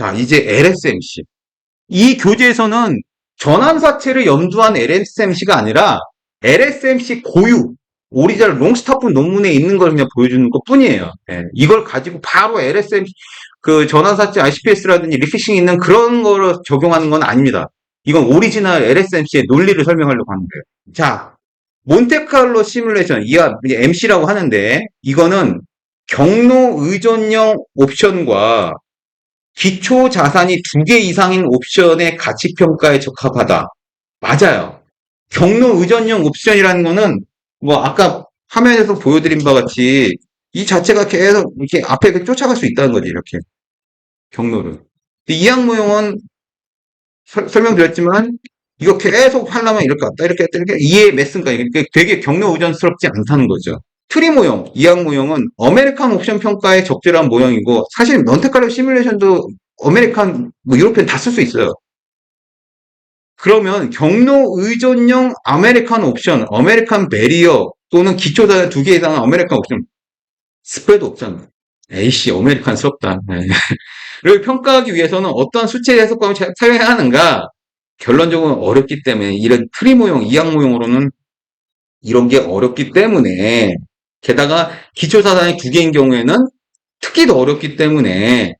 자, 이제 LSMC. 이 교재에서는 전환사체를 염두한 LSMC가 아니라 LSMC 고유, 오리지널 롱스타프 논문에 있는 걸 그냥 보여주는 것 뿐이에요. 예, 이걸 가지고 바로 LSMC, 그 전환사체 RCPS라든지 리피싱 있는 그런 거를 적용하는 건 아닙니다. 이건 오리지널 LSMC의 논리를 설명하려고 하는 거예요. 자, 몬테칼로 시뮬레이션, 이하 MC라고 하는데, 이거는 경로 의존형 옵션과 기초 자산이 두 개 이상인 옵션의 가치 평가에 적합하다. 맞아요. 경로 의존형 옵션이라는 거는 뭐 아까 화면에서 보여드린 바와 같이 이 자체가 계속 이렇게 앞에 쫓아갈 수 있다는 거지 이렇게 경로를. 이항 모형은 설- 설명드렸지만 이거 계속 하려면 이렇게 왔다 이렇게 왔다 이렇게 이해 이게 되게 경로 의존스럽지 않다는 거죠. 트리 모형, 이항 모형은 아메리칸 옵션 평가에 적절한 모형이고 사실 몬테카르 시뮬레이션도 아메리칸 뭐 유로피안 다쓸 수 있어요. 그러면 경로 의존형 아메리칸 옵션, 아메리칸 베리어 또는 기초자산 두개 이상의 아메리칸 옵션 스프레드 옵션 에이씨 아메리칸 스럽다. 네. 를 평가하기 위해서는 어떤 수치 해석법을 차- 사용해야 하는가? 결론적으로 어렵기 때문에 이런 트리 모형, 이항 모형으로는 이런 게 어렵기 때문에 게다가 기초사단이 두 개인 경우에는 특히 더 어렵기 때문에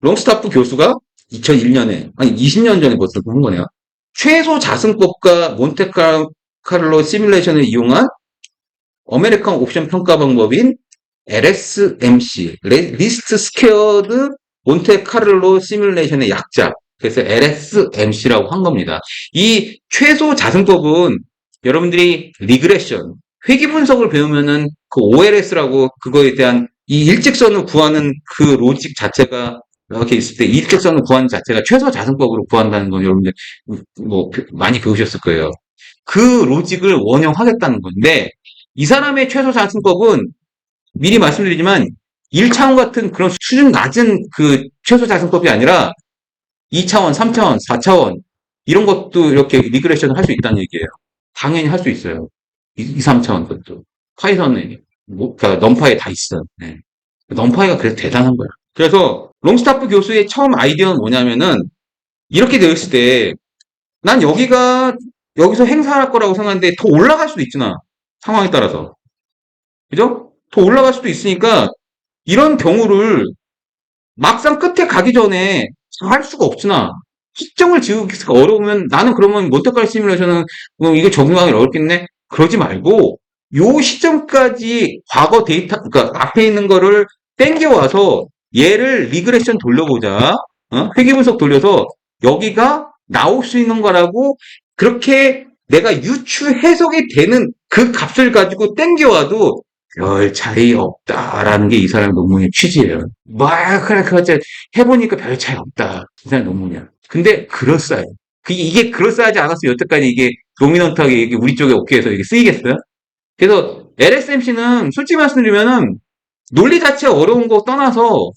롱스타프 교수가 2001년에 아니 20년 전에 벌써 한 거네요. 최소 자승법과 몬테카를로 시뮬레이션을 이용한 아메리칸 옵션 평가 방법인 LSMC, 리스트 스퀘어드 몬테카를로 시뮬레이션의 약자. 그래서 LSMC라고 한 겁니다. 이 최소 자승법은 여러분들이 리그레션, 회귀 분석을 배우면은 그 OLS라고 그거에 대한 이 일직선을 구하는 그 로직 자체가 이렇게 있을 때 일직선을 구하는 자체가 최소 자승법으로 구한다는 건 여러분들 뭐 많이 배우셨을 거예요. 그 로직을 원형하겠다는 건데 이 사람의 최소 자승법은 미리 말씀드리지만 1차원 같은 그런 수준 낮은 그 최소 자승법이 아니라 2차원, 3차원, 4차원 이런 것도 이렇게 리그레션을 할 수 있다는 얘기예요. 당연히 할 수 있어요. 2, 3차원 것도. 파이썬에, 뭐, 그러니까 넘파이에 다 있어. 네. 넘파이가 그래서 대단한 거야. 그래서 롱스타프 교수의 처음 아이디어는 뭐냐면은 이렇게 되어 있을 때 난 여기가 여기서 행사할 거라고 생각하는데 더 올라갈 수도 있잖아. 상황에 따라서. 그죠? 더 올라갈 수도 있으니까 이런 경우를 막상 끝에 가기 전에 할 수가 없잖아. 시점을 지우기가 어려우면 나는 그러면 몬테카르 시뮬레이션은 뭐 이거 적용하기 어렵겠네. 그러지 말고 요 시점까지 과거 데이터 그러니까 앞에 있는 거를 땡겨와서 얘를 리그레션 돌려보자. 어? 회귀 분석 돌려서 여기가 나올 수 있는 거라고 그렇게 내가 유추 해석이 되는 그 값을 가지고 땡겨와도 별 차이 없다라는 게 이 사람 논문의 취지예요. 막 그래 그래 해보니까 별 차이 없다. 이 사람 논문이야. 근데 그럴싸해. 그게 이게 그럴싸하지 않았어요. 여태까지 이게 도미넌트하게 이게 우리 쪽에 오케이해서 이게 쓰이겠어요? 그래서 LSMC는 솔직히 말씀드리면은 논리 자체 어려운 거 떠나서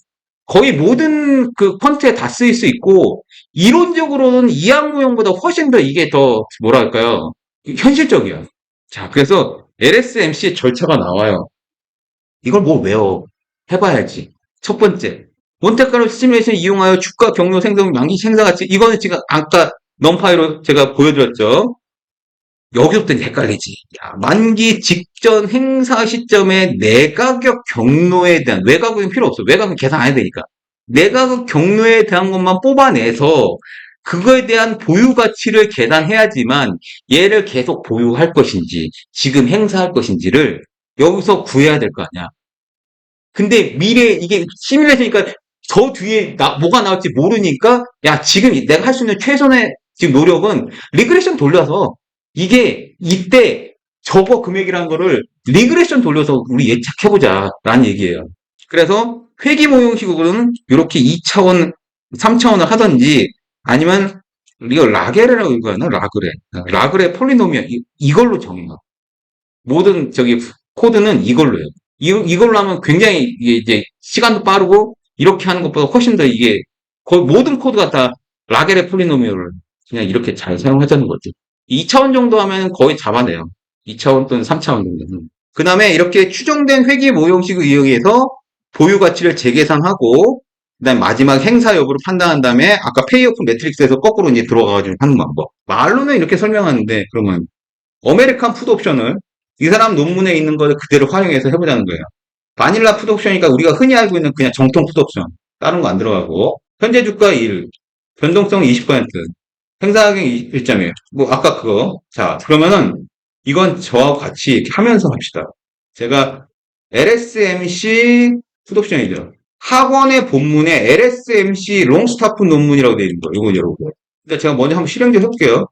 거의 모든 그 펀트에 다 쓰일 수 있고 이론적으로는 이항무용보다 훨씬 더 이게 더 뭐랄까요 현실적이야. 자 그래서 LSMC의 절차가 나와요. 이걸 뭐 외워 해봐야지. 첫 번째 몬테카르 시뮬레이션 이용하여 주가 경로 생성 만기 생사 가치 이거는 지금 아까 넘파이로 제가 보여드렸죠. 여기서부터 이제 헷갈리지. 야, 만기 직전 행사 시점에 내가격 경로에 대한 외가격은 필요 없어. 외가격 계산 안 해야 되니까. 내가격 경로에 대한 것만 뽑아내서 그거에 대한 보유 가치를 계산해야지만 얘를 계속 보유할 것인지 지금 행사할 것인지를 여기서 구해야 될 거 아니야. 근데 미래 이게 시뮬레이션이니까 저 뒤에 나- 뭐가 나올지 모르니까 야 지금 내가 할 수 있는 최선의 지금 노력은 리그레션 돌려서 이게 이때 저거 금액이라는 거를 리그레션 돌려서 우리 예측해보자 라는 얘기예요. 그래서 회귀 모형식으로는 이렇게 2차원, 3차원을 하든지 아니면 이거 라게레라고 이거는 라그레. 라그레 폴리노미얼 이- 이걸로 정해요. 모든 저기 코드는 이걸로요. 이, 이걸로 하면 굉장히 이제 시간도 빠르고 이렇게 하는 것보다 훨씬 더 이게 거의 모든 코드가 다 라게레 폴리노미얼을 그냥 이렇게 잘 사용하자는 거죠. 2차원 정도 하면 거의 잡아내요. 2차원 또는 3차원 정도는. 그 다음에 이렇게 추정된 회귀 모형식을 이용해서 보유 가치를 재계산하고 그다음 마지막 행사 여부를 판단한 다음에 아까 페이오프 매트릭스에서 거꾸로 이제 들어가가지고 하는 방법. 말로는 이렇게 설명하는데 그러면 어메리칸 푸드 옵션을 이 사람 논문에 있는 거를 그대로 활용해서 해보자는 거예요. 바닐라 푸드 옵션이니까 우리가 흔히 알고 있는 그냥 정통 푸드 옵션. 다른 거 안 들어가고 현재 주가 1, 변동성 20%, 행사가격 1.1. 뭐 아까 그거. 자 그러면은 이건 저하고 같이 이렇게 하면서 합시다. 제가 LSMC 푸드 옵션이죠. 학원의 본문에 LSMC 롱스타프 논문이라고 되어 있는 거예요. 이거 여러분. 일단 제가 먼저 한번 실행 좀 해볼게요.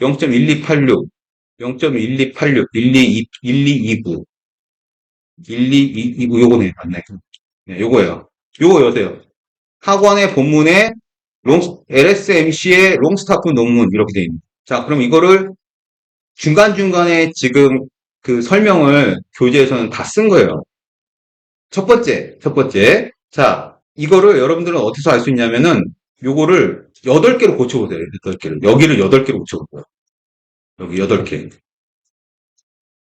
0.1286, 0.1286, 12, 1229, 1229, 요거네, 맞네. 네, 요거예요. 요거 여세요. 학원의 본문에 롱, LSMC의 롱스타프 논문 이렇게 되어 있는. 자, 그럼 이거를 중간중간에 지금 그 설명을 교재에서는 다 쓴 거예요. 첫 번째, 첫 번째. 자, 이거를 여러분들은 어디서 알 수 있냐면은 요거를 8개로 고쳐보세요. 8개를. 여기를 8개로 고쳐보세요. 여기 8개.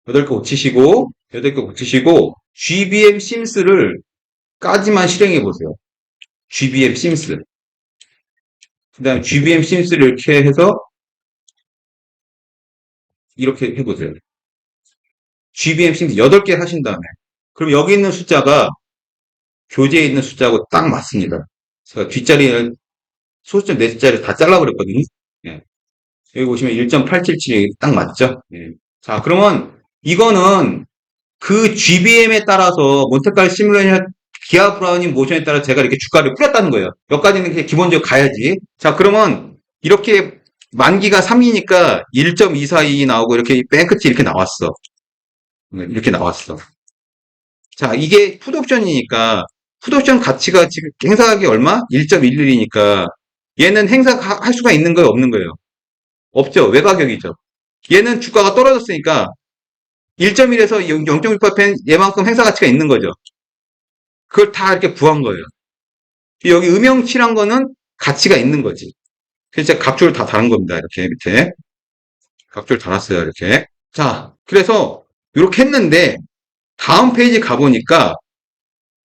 8개 고치시고, 8개 고치시고, GBM 심스를 까지만 실행해 보세요. GBM 심스. 그 다음 GBM 심스를 이렇게 해서 이렇게 해보세요. GBM 심스 8개 하신 다음에 그럼 여기 있는 숫자가 교재에 있는 숫자하고 딱 맞습니다. 제가 뒷자리를 소수점 네 숫자를 다 잘라버렸거든요. 예. 여기 보시면 1.877이 딱 맞죠? 예. 자, 그러면 이거는 그 GBM에 따라서 몬테칼 시뮬레이션 기아 브라우닝 모션에 따라 제가 이렇게 주가를 뿌렸다는 거예요. 여기까지는 기본적으로 가야지. 자, 그러면 이렇게 만기가 3이니까 1.242 나오고 이렇게 맨 끝이 이렇게 나왔어. 이렇게 나왔어. 자, 이게 풋옵션이니까 풋옵션 가치가 지금 행사가격이 얼마? 1.11이니까 얘는 행사할 수가 있는 거예요, 없는 거예요? 없죠. 외가격이죠. 얘는 주가가 떨어졌으니까 1.1에서 0.18펜 얘만큼 행사 가치가 있는 거죠. 그걸 다 이렇게 구한 거예요. 여기 음영칠한 거는 가치가 있는 거지. 그래서 값줄을 다 다른 겁니다. 이렇게 밑에. 값줄 달았어요. 이렇게. 자, 그래서 이렇게 했는데 다음 페이지 가보니까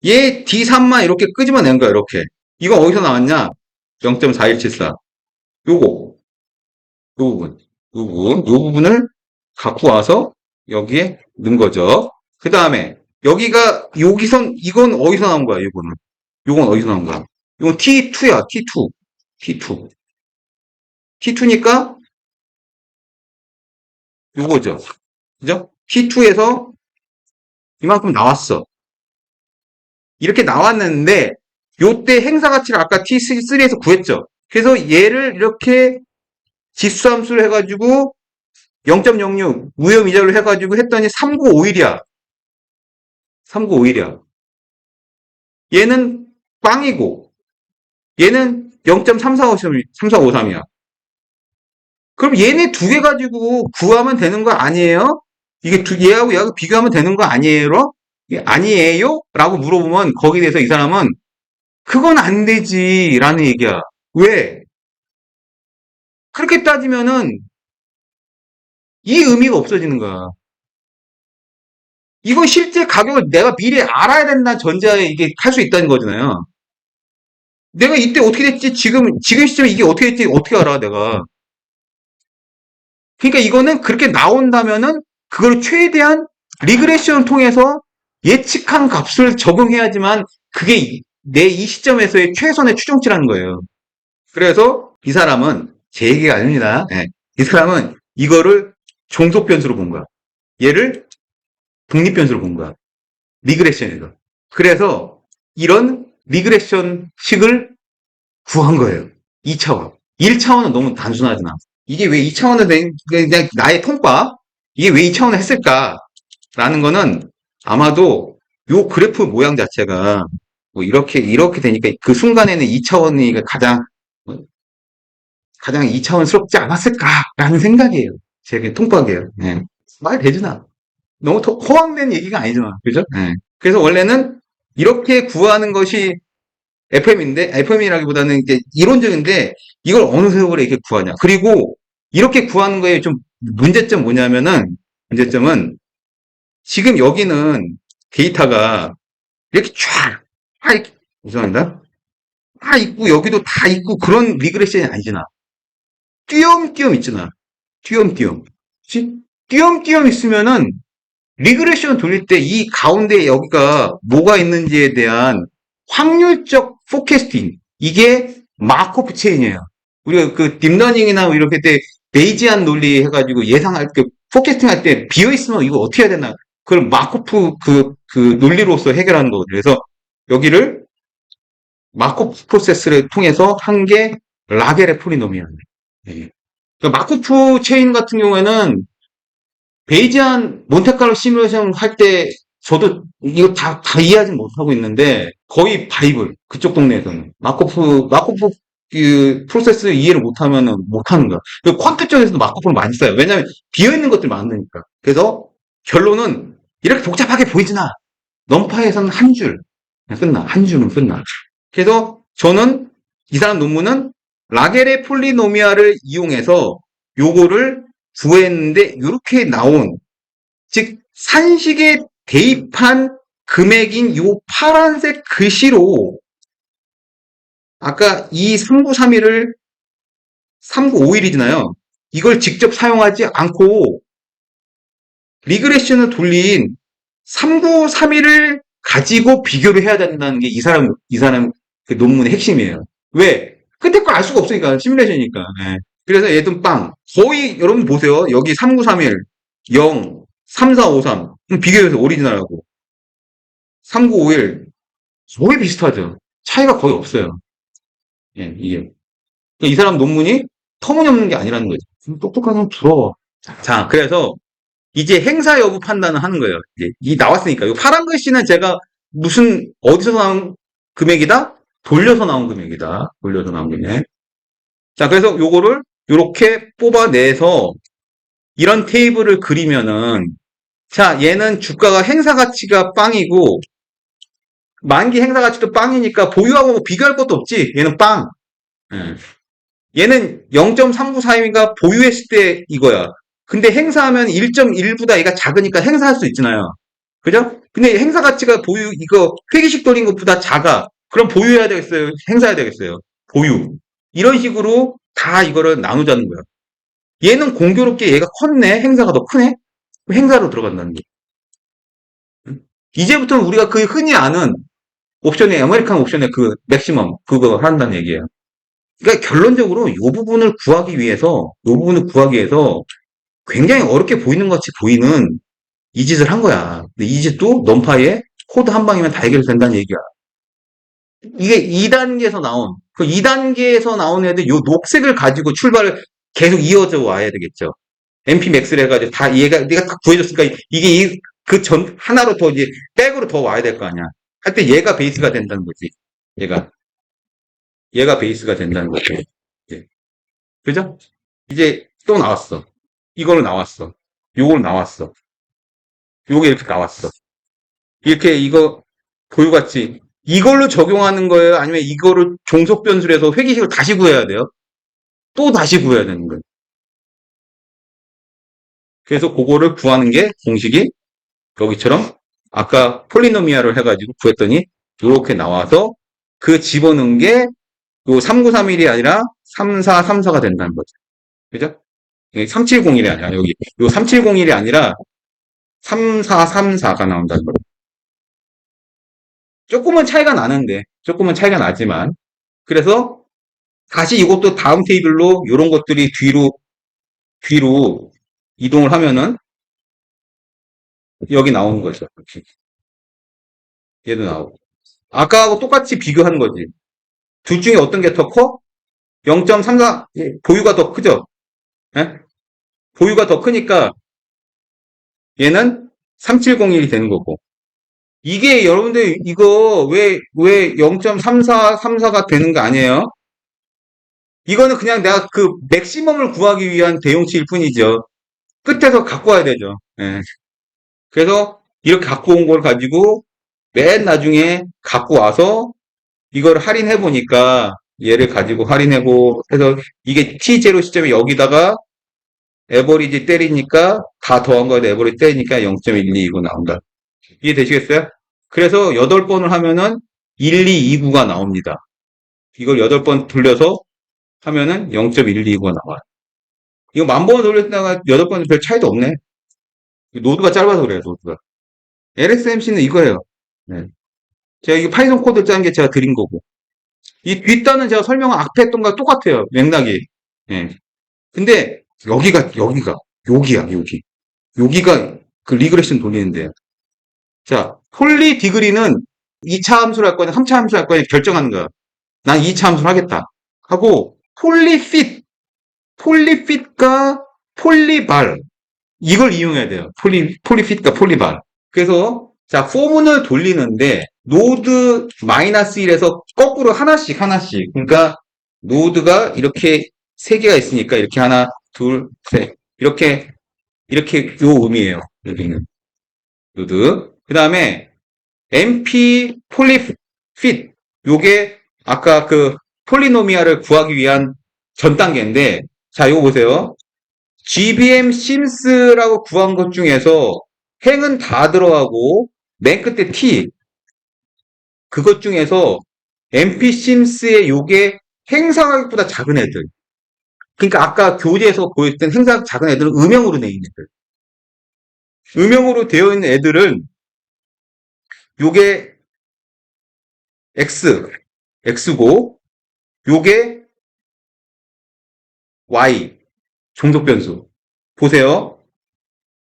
얘 D3만 이렇게 끄집어낸 거야. 이렇게. 이거 어디서 나왔냐? 0.4174. 요거. 요 부분. 요 부분. 요 부분을 갖고 와서 여기에 넣은 거죠. 그 다음에 여기가 여기선 이건 어디서 나온 거야? 이거는. 요건 어디서 나온 거야? 이건 T2야. T2. T2. T2니까 요거죠. 그죠? T2에서 이만큼 나왔어. 이렇게 나왔는데 요때 행사 가치를 아까 T3에서 구했죠. 그래서 얘를 이렇게 지수함수를 해가지고 0.06 무혐 이자를 해가지고 했더니 3951이야. 3951이야. 얘는 빵이고 얘는 0.3453이야. 그럼 얘네 두 개 가지고 구하면 되는 거 아니에요? 이게 두, 얘하고 얘하고 비교하면 되는 거 아니에요? 아니에요? 라고 물어보면 거기에 대해서 이 사람은 그건 안 되지 라는 얘기야. 왜? 그렇게 따지면은 이 의미가 없어지는 거야. 이건 실제 가격을 내가 미리 알아야 된다는 전제하에 이게 할 수 있다는 거잖아요. 내가 이때 어떻게 됐지? 지금, 지금 시점에 이게 어떻게 됐지? 어떻게 알아, 내가. 그러니까 이거는 그렇게 나온다면은 그걸 최대한 리그레션을 통해서 예측한 값을 적용해야지만 그게 내 이 시점에서의 최선의 추정치라는 거예요. 그래서 이 사람은 제 얘기가 아닙니다. 네. 이 사람은 이거를 종속 변수로 본 거야. 얘를 독립 변수로 본 거야. 리그레션에서. 그래서 이런 리그레션 식을 구한 거예요. 2차원. 1차원은 너무 단순하잖아. 이게 왜 2차원을 된, 그냥 나의 통과? 이게 왜 2차원을 했을까? 라는 거는 아마도 요 그래프 모양 자체가 뭐 이렇게, 이렇게 되니까 그 순간에는 2차원이 가장, 뭐 가장 2차원스럽지 않았을까라는 생각이에요. 제 통박이에요. 네. 말 되지나. 너무 허황된 얘기가 아니잖아. 그죠? 네. 그래서 원래는 이렇게 구하는 것이 FM인데, FM이라기보다는 이제 이론적인데, 이걸 어느 세월에 이렇게 구하냐. 그리고 이렇게 구하는 거에 좀 문제점 뭐냐면은, 문제점은 지금 여기는 데이터가 이렇게 쫙, 아, 이렇게, 죄송합니다. 다 있고 여기도 다 있고 그런 리그레션이 아니잖아. 띄엄띄엄 있잖아. 띄엄띄엄. 그치? 띄엄띄엄 있으면은 리그레션 돌릴 때 이 가운데 여기가 뭐가 있는지에 대한 확률적 포캐스팅 이게 마코프 체인이에요. 우리가 그 딥러닝이나 뭐 이렇게 때 베이지안 논리 해가지고 예상할 때 포캐스팅 할 때 비어 있으면 이거 어떻게 해야 되나? 그걸 마코프 그, 그 논리로서 해결하는 거거든요. 그래서 여기를 마코프 프로세스를 통해서 한 게 라겔의 폴리노미얼. 예. 그러니까 마코프 체인 같은 경우에는 베이지안 몬테카르로 시뮬레이션 할 때 저도 이거 다, 다 이해하지 못하고 있는데 거의 바이블 그쪽 동네에서는 마코프 마코프 그 프로세스 이해를 못하면은 못하는 거야. 그 퀀트 쪽에서도 마코프를 많이 써요. 왜냐하면 비어 있는 것들이 많으니까. 그래서 결론은 이렇게 복잡하게 보이지나 넘파에서는 한 줄. 끝나. 한 줄은 끝나. 그래서 저는 이 사람 논문은 라겔의 폴리노미아를 이용해서 요거를 구했는데 이렇게 나온 즉 산식에 대입한 금액인 요 파란색 글씨로 아까 이 3931을 3951이잖아요. 이걸 직접 사용하지 않고 리그레션을 돌린 3931을 가지고 비교를 해야 된다는 게 이 사람, 이 사람 그 논문의 핵심이에요. 왜? 끝에 거 알 수가 없으니까, 시뮬레이션이니까. 예. 그래서 얘도 빵. 거의, 여러분 보세요. 여기 3931, 0, 3453. 비교해서 오리지널하고. 3951. 거의 비슷하죠. 차이가 거의 없어요. 예, 이게. 그러니까 이 사람 논문이 터무니없는 게 아니라는 거죠. 똑똑한 사람 부러워. 자, 그래서 이제 행사 여부 판단을 하는 거예요. 이제 이 나왔으니까. 이 파란 글씨는 제가 무슨 어디서 나온 금액이다? 돌려서 나온 금액이다. 돌려서 나온 금액. 자, 그래서 요거를 이렇게 뽑아내서 이런 테이블을 그리면은 자, 얘는 주가가 행사 가치가 빵이고 만기 행사 가치도 빵이니까 보유하고 뭐 비교할 것도 없지. 얘는 빵. 예. 얘는 0.3942인가 보유했을 때 이거야. 근데 행사하면 1.1보다 얘가 작으니까 행사할 수 있잖아요. 그죠? 근데 행사 가치가 보유, 이거 회기식 돌린 것보다 작아. 그럼 보유해야 되겠어요? 행사해야 되겠어요? 보유. 이런 식으로 다 이거를 나누자는 거야. 얘는 공교롭게 얘가 컸네? 행사가 더 크네? 행사로 들어간다는 게. 이제부터는 우리가 그 흔히 아는 옵션의, 아메리칸 옵션의 그 맥시멈, 그거 한다는 얘기예요. 그러니까 결론적으로 이 부분을 구하기 위해서, 이 부분을 구하기 위해서 굉장히 어렵게 보이는 것 같이 보이는 이 짓을 한 거야. 근데 이 짓도 넘파에 코드 한 방이면 다 해결된다는 얘기야. 이게 2단계에서 나온, 그 2단계에서 나온 애들 요 녹색을 가지고 출발을 계속 이어져 와야 되겠죠. MP 맥스를 해가지고 다 얘가, 내가 딱 구해줬으니까 이게 그 전, 하나로 더 이제 백으로 더 와야 될 거 아니야. 할 때 얘가 베이스가 된다는 거지. 얘가. 얘가 베이스가 된다는 거지. 예. 그죠? 이제 또 나왔어. 이거로 나왔어. 요걸 나왔어. 요게 이렇게 나왔어. 이렇게 이거 보유가치 이걸로 적용하는 거예요? 아니면 이거를 종속 변수로 해서 회계식을 다시 구해야 돼요? 또 다시 구해야 되는 거예요. 그래서 그거를 구하는 게 공식이 여기처럼 아까 폴리노미아를 해가지고 구했더니 이렇게 나와서 그 집어넣은 게 요 3931이 아니라 3434가 된다는 거죠. 그죠? 3701이 아니라 여기 요 3701이 아니라 3434가 나온다는 거죠. 조금은 차이가 나는데 조금은 차이가 나지만 그래서 다시 이것도 다음 테이블로 이런 것들이 뒤로 뒤로 이동을 하면은 여기 나오는 거죠. 얘도 나오고 아까하고 똑같이 비교하는 거지. 둘 중에 어떤 게 더 커? 0.34 보유가 더 크죠? 예? 보유가 더 크니까 얘는 3701이 되는 거고 이게 여러분들 이거 왜 왜 0.3434가 되는 거 아니에요? 이거는 그냥 내가 그 맥시멈을 구하기 위한 대용치일 뿐이죠. 끝에서 갖고 와야 되죠. 예. 그래서 이렇게 갖고 온 걸 가지고 맨 나중에 갖고 와서 이걸 할인해 보니까 얘를 가지고 할인해고 해서 이게 T0 시점에 여기다가 에버리지 때리니까 다 더한 거에 에버리지 때리니까 0.129 나온다. 이해되시겠어요? 그래서 8번을 하면은 1, 2, 2, 9가 나옵니다. 이걸 8번 돌려서 하면은 0.129가 나와요. 이거 만 번 돌렸다가 8번 별 차이도 없네. 노드가 짧아서 그래요, 노드가. LSMC는 이거예요. 네. 제가 이거 파이썬 코드 짠게 제가 드린 거고. 이 뒷단은 제가 설명한 앞에 했던 거랑 똑같아요, 맥락이. 예. 근데 여기가, 여기가, 여기야, 여기. 여기가 그 리그레션 돌리는데. 자, 폴리 디그리는 2차 함수를 할 거냐, 3차 함수를 할 거냐 결정하는 거야. 난 2차 함수를 하겠다. 하고, 폴리핏, 폴리핏과 폴리발. 이걸 이용해야 돼요. 폴리, 폴리핏과 폴리발. 그래서, 자, 포문을 돌리는데, 노드 마이너스 1에서 거꾸로 하나씩, 하나씩. 그러니까, 노드가 이렇게 세 개가 있으니까, 이렇게 하나, 둘, 셋. 이렇게, 이렇게 요 의미예요. 여기는. 노드. 그 다음에, MP 폴리핏. 요게, 아까 그, 폴리노미아를 구하기 위한 전 단계인데, 자, 이거 보세요. GBM 심스라고 구한 것 중에서 행은 다 들어가고 맨 끝에 T 그것 중에서 MP 심스의 요게 행사가격보다 작은 애들 그러니까 아까 교재에서 보였던 행사 작은 애들은 음영으로 돼 있는 애들 음영으로 되어 있는 애들은 요게 X X고 요게 Y 종속 변수. 보세요.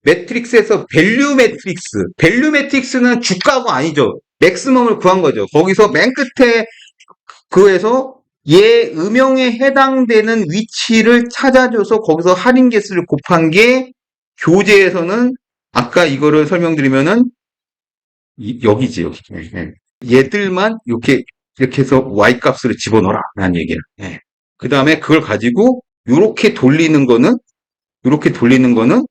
매트릭스에서 밸류 매트릭스. 밸류 매트릭스는 주가가 아니죠. 맥스멈을 구한 거죠. 거기서 맨 끝에 그에서 얘 음영에 해당되는 위치를 찾아줘서 거기서 할인 개수를 곱한 게 교재에서는 아까 이거를 설명드리면은 이- 여기지 여기. 예, 예. 얘들만 이렇게 이렇게 해서 y 값을 집어넣어라 라는 얘기예요. 그 다음에 그걸 가지고 이렇게 돌리는 거는 이렇게 돌리는 거는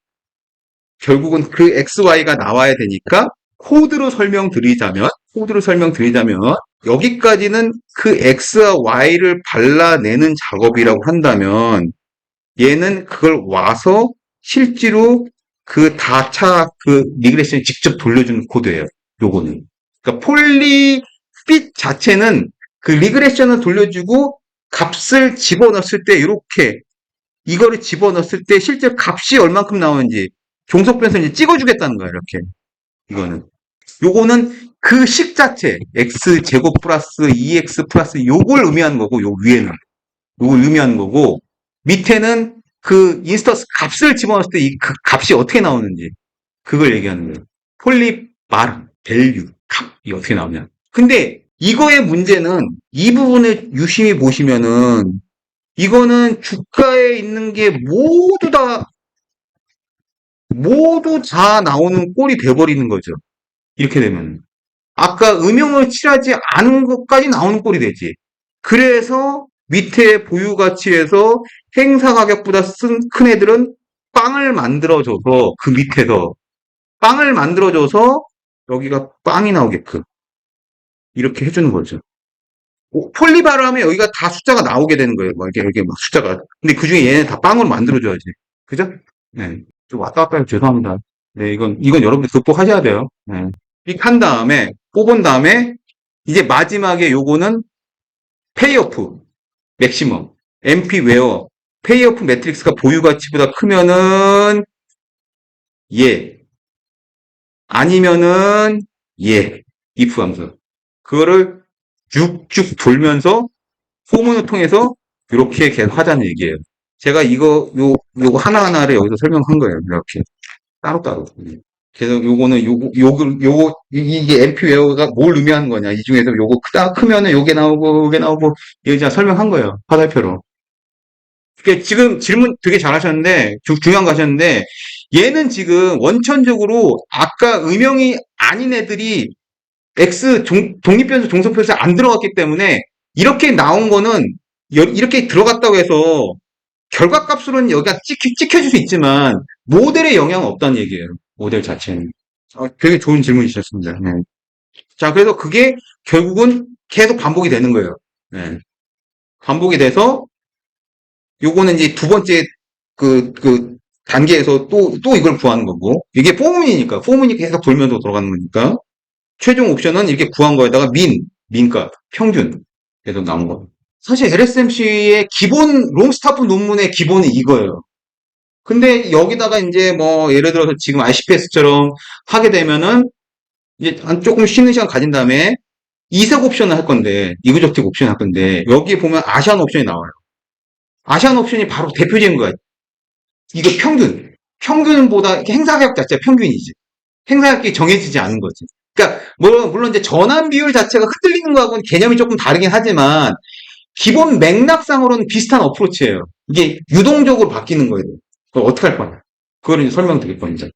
결국은 그 XY가 나와야 되니까 코드로 설명드리자면 코드로 설명드리자면 여기까지는 그 X와 Y를 발라내는 작업이라고 한다면 얘는 그걸 와서 실제로 그 다차 그 리그레션 직접 돌려주는 코드예요. 요거는. 그러니까 폴리 핏 자체는 그 리그레션을 돌려주고 값을 집어넣었을 때 이렇게 이거를 집어넣었을 때 실제 값이 얼만큼 나오는지 종속 변수를 찍어주겠다는 거예요. 이렇게 이거는 요거는 그 식 자체 x 제곱 플러스 2x 플러스 요걸 의미하는 거고 요 위에는 요걸 의미하는 거고 밑에는 그 인스턴스 값을 집어넣었을 때 이 그 값이 어떻게 나오는지 그걸 얘기하는 거예요. 폴리 말 밸류 값이 어떻게 나오냐. 근데 이거의 문제는 이 부분을 유심히 보시면은 이거는 주가에 있는 게 모두 다 모두 다 나오는 꼴이 돼버리는 거죠. 이렇게 되면 아까 음영을 칠하지 않은 것까지 나오는 꼴이 되지. 그래서 밑에 보유 가치에서 행사 가격보다 쓴 큰 애들은 빵을 만들어줘서 그 밑에서 빵을 만들어줘서 여기가 빵이 나오게끔 이렇게 해주는 거죠. 오, 폴리바를 하면 여기가 다 숫자가 나오게 되는 거예요. 막 이렇게, 이렇게 막 숫자가. 근데 그 중에 얘는 다 빵으로 만들어줘야지. 그죠? 네. 좀 왔다 갔다 해서 죄송합니다. 네, 이건, 이건 여러분들 극복하셔야 돼요. 네. 삑한 다음에, 뽑은 다음에, 이제 마지막에 요거는 페이오프, 맥시멈, MP 웨어, 페이오프 매트릭스가 보유 가치보다 크면은, 예. 아니면은, 예. if 함수. 그거를 쭉쭉 돌면서 포문을 통해서 이렇게 계속 하자는 얘기예요. 제가 이거 요 요거 하나하나를 여기서 설명한 거예요. 이렇게 따로따로. 그래서 요거는 요거 요거 요거 이- 이게 MP 웨어가 뭘 의미하는 거냐. 이 중에서 요거 크다 크면은 요게 나오고 요게 나오고 이거 제가 설명한 거예요. 화살표로. 지금 질문 되게 잘하셨는데 주- 중요한 거 하셨는데 얘는 지금 원천적으로 아까 음영이 아닌 애들이 X 종- 독립변수 종속변수에 안 들어갔기 때문에 이렇게 나온 거는 여- 이렇게 들어갔다고 해서 결과값으로는 여기가 찍히, 찍혀 질 수 있지만 모델에 영향은 없다는 얘기예요. 모델 자체는. 어, 되게 좋은 질문이셨습니다. 네. 자, 그래서 그게 결국은 계속 반복이 되는 거예요. 네. 반복이 돼서 요거는 이제 두 번째 그, 그 단계에서 또, 또 이걸 구하는 거고 이게 포문이니까 포문이 계속 돌면서 돌아가는 거니까 최종 옵션은 이렇게 구한 거에다가 민, 민값, 평균 계속 나온 거. 사실 LSMC의 기본, 롱스타프 논문의 기본이 이거예요. 근데 여기다가 이제 뭐, 예를 들어서 지금 RCPS처럼 하게 되면은, 이제 한 조금 쉬는 시간 가진 다음에, 이색 옵션을 할 건데, 이그저틱 옵션을 할 건데, 여기 보면 아시안 옵션이 나와요. 아시안 옵션이 바로 대표적인 거야. 이거 평균. 평균보다 행사가격 자체가 평균이지. 행사가격이 정해지지 않은 거지. 그러니까 뭐 물론 이제 전환 비율 자체가 흔들리는 거하고는 개념이 조금 다르긴 하지만 기본 맥락상으로는 비슷한 어프로치예요. 이게 유동적으로 바뀌는 거예요. 그걸 어떻게 할 거냐? 이제 설명드릴. 이제.